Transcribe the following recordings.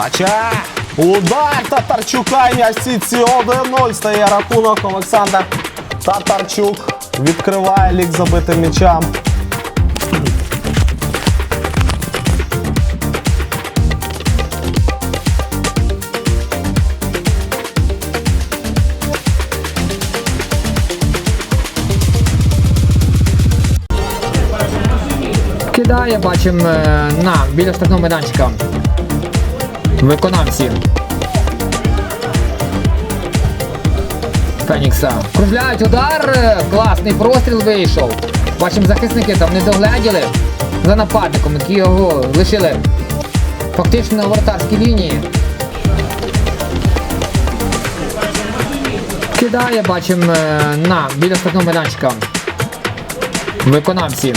Подача. Удар Татарчука і сітці 1-0 стає рахунок. Олександр Татарчук відкриває лік забитим м'ячам. Кидає, бачимо е, на біля штрафного майданчика. Виконавці. Фенікса. Кружляють удар. Класний простріл вийшов. Бачимо, захисники там не догледіли за нападником, які його лишили фактично на воротарській лінії. Кидає, бачимо е, на біля штрафного майданчика. Виконавці.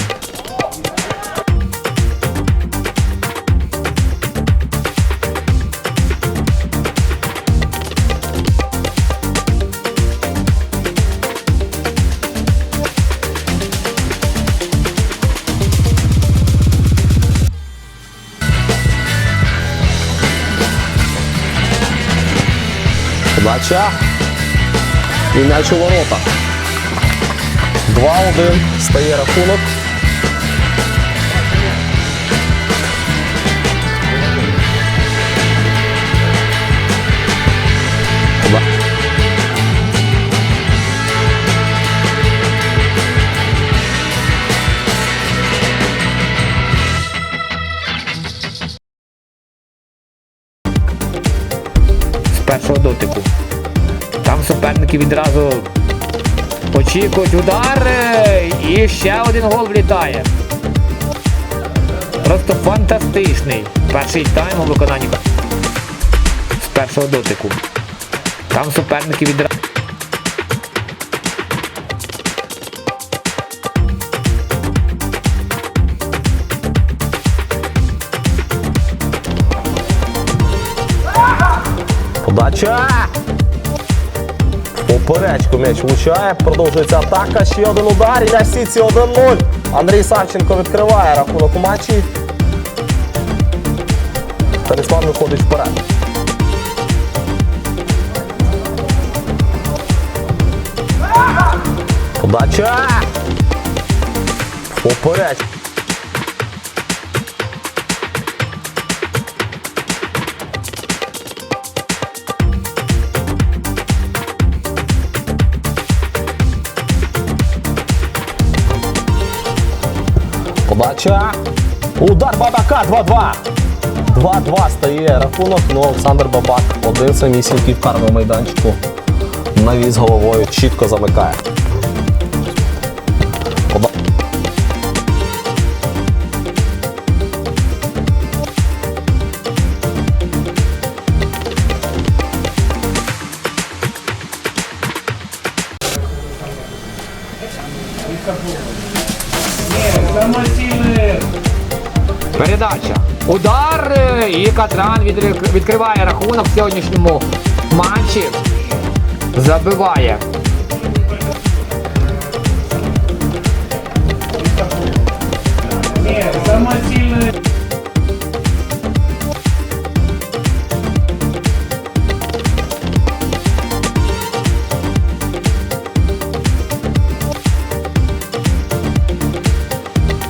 Подача. І м'яч у ворота. 2-1 стає рахунок. Першого дотику. Там суперники відразу очікують удари і ще один гол влітає. Просто фантастичний перший тайм у виконанні з першого дотику. Там суперники відразу. Подача! Поперечку м'яч влучає, продовжується атака, ще один удар, і на сітці 1-0. Андрій Савченко відкриває рахунок у матчі. Талісман виходить вперед. Подача! Поперечку. Подача. Удар Бабака 2-2. 2-2 стає рахунок. Ну, Олександр Бабак один самісінький в карному майданчику. Навіз головою чітко замикає. Пода- Передача. Удар е, і Катран відкриває рахунок в сьогоднішньому матчі. Забиває. Ні,